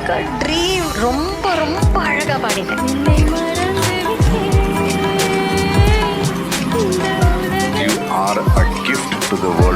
எனக்கு ட்ரீம் ரொம்ப ரொம்ப அழகாக பாடினேன் You are a gift to the world.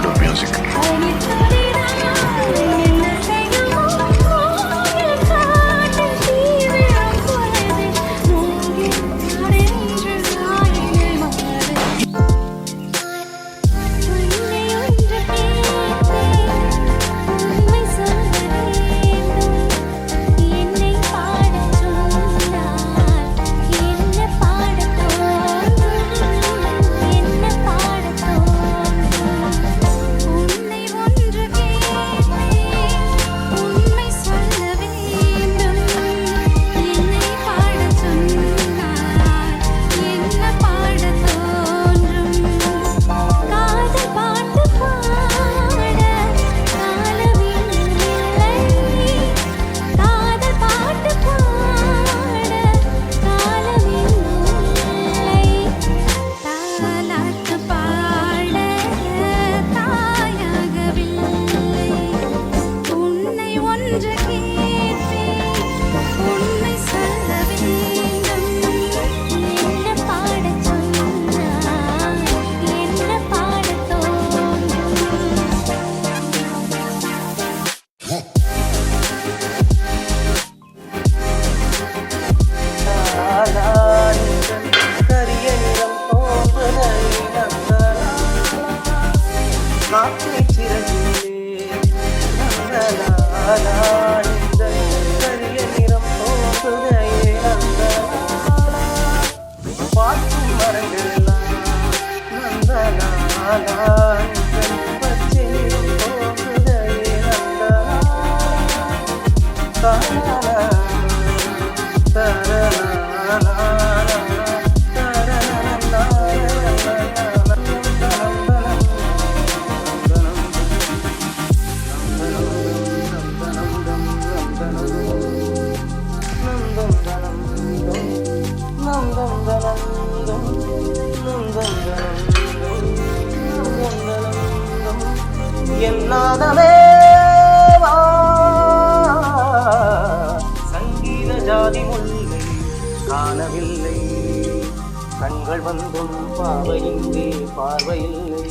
வந்தும் பாவையின்றி பார்வையில்லை.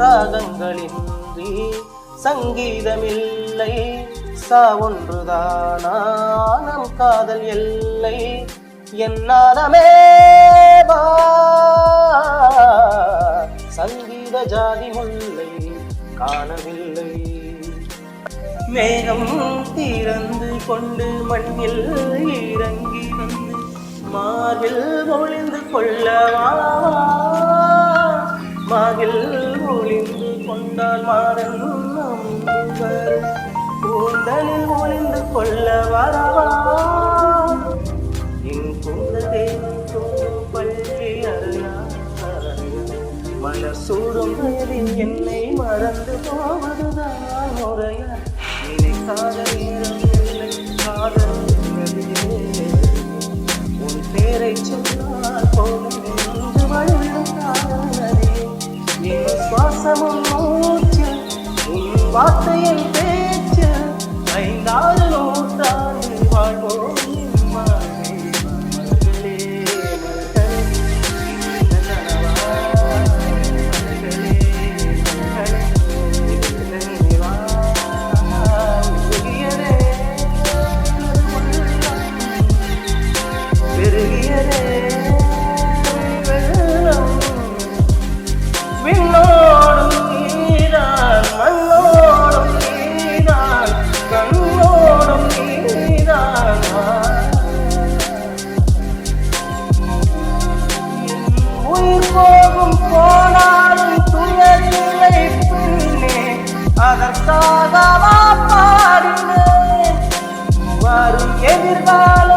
ராகங்களின்றி சங்கீதமில்லை. சா ஒன்றுதானாம் காதல் எல்லை. என்னாதமே சங்கீத ஜாதி முல்லை காணவில்லை. மேகம் திறந்து கொண்டு மண்ணில் இறங்கி வந்து மார்பில் மொழி கொள்ளவா மகிழ் ஒளிந்து கொண்டால் மாறன் கூந்தலில் ஒளிந்து கொள்ள வரவா என் குந்த தெய்வம் தோறும் பள்ளி அருளா மனசூடும் வயதில் என்னை மறந்து போவதுதான் முறையா? நினைக்காத நேரம் வார்த்தையை அதற்காக பாடினேன்? வரும் எதிர்கால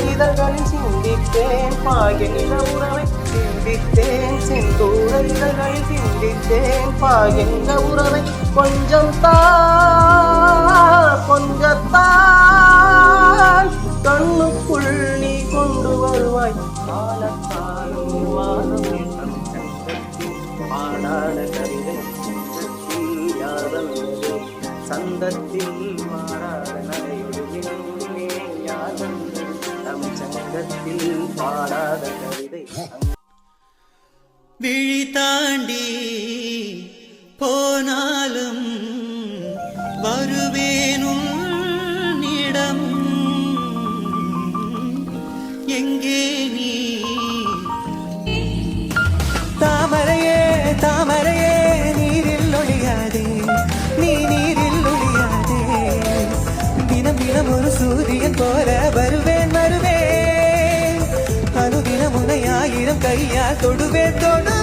இதழ்களில் சிந்தித்தேன். பாய உறவை சிந்தித்தேன். சிந்தூர இதழ்களில் சிந்தித்தேன் பாயங்க உறவை கொஞ்சம் தான் கொஞ்சத்தான் கண்ணுக்குள் நீ கொண்டு வருவாய். காலத்தாலும் வாரம் எண்ணம் கவிதை சந்தத்தில் மாறாத விழி தாண்டி போனாலும் வருவேனும் இடம் எங்கே நீ? தாமரையே தாமரையே நீரில் ஒழியாதே நீ நீரில் ஒழியாதே தினம் தினம் ஒரு சூரியன் போல வருவேன் வருவேன். அனுதினம் உன்னை ஆயிரம் கையால் தொடுவேன் தொடு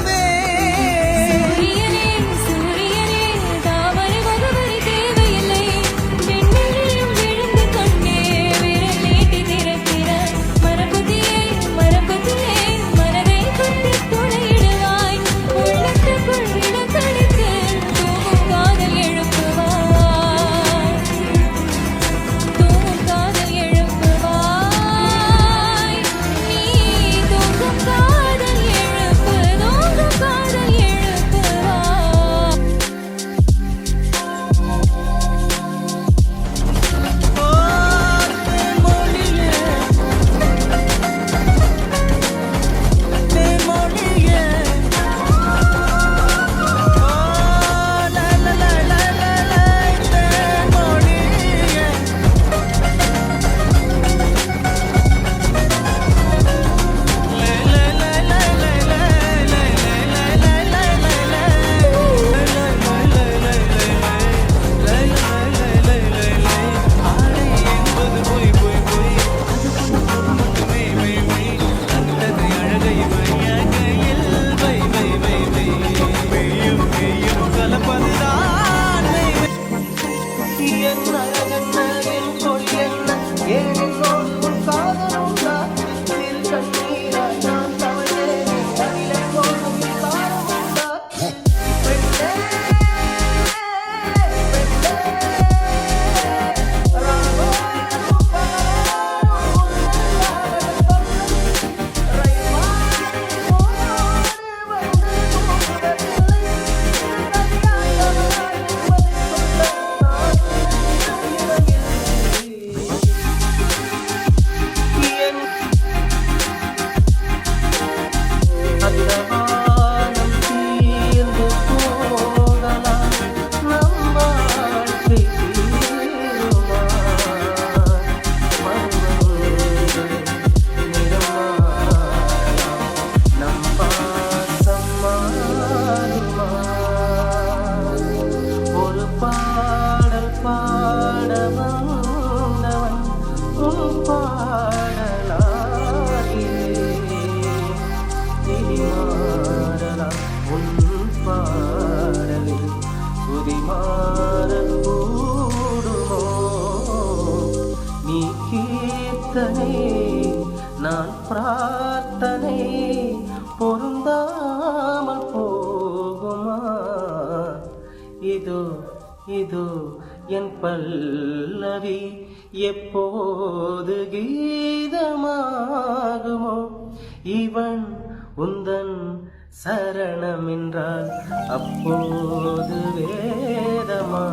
பிரார்த்தனை பொருந்தாமல் போகுமா? இதோ இதோ என் பல்லவி எப்போது கீதமாகுமோ? இவன் உந்தன் சரணம் என்றால் அப்போது வேதமாகுமோ?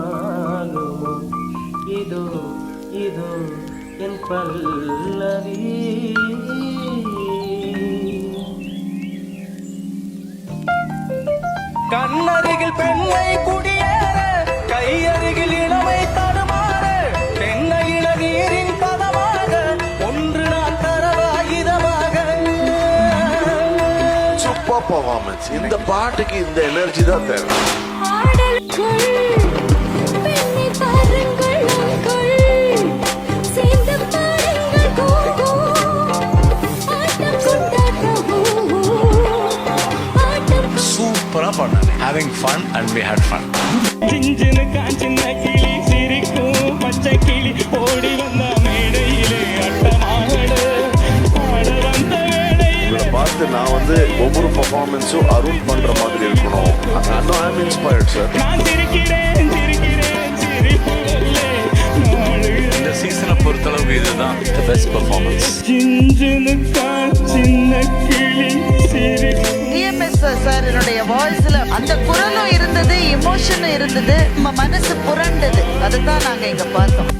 இதோ இதோ என் பல்லவி. பர்ஃபார்மன்ஸ் இந்த பாட்டுக்கு இந்த எனர்ஜி தான் தேவை. சூப்பரா பண்ணாங்க having fun and we had fun வந்து ஒவ்வொரு பர்ஃபார்மன்ஸும் அருண் பண்ற மாதிரி இருக்கணும். ஐம் இன்ஸ்பயர்ட் சார் இந்த சீசனை பொறுத்தளவுக்கு இதுதான் த பெஸ்ட் பர்ஃபார்மன்ஸ் சிஞ்சனுக்கா சின்ன கிளி சிரி சாரினுடைய வாய்ஸ்ல அந்த குரலும் இருந்தது இமோஷனும் இருந்தது நம்ம மனசு புரண்டது. அதுதான் நாங்க இங்க பார்த்தோம்.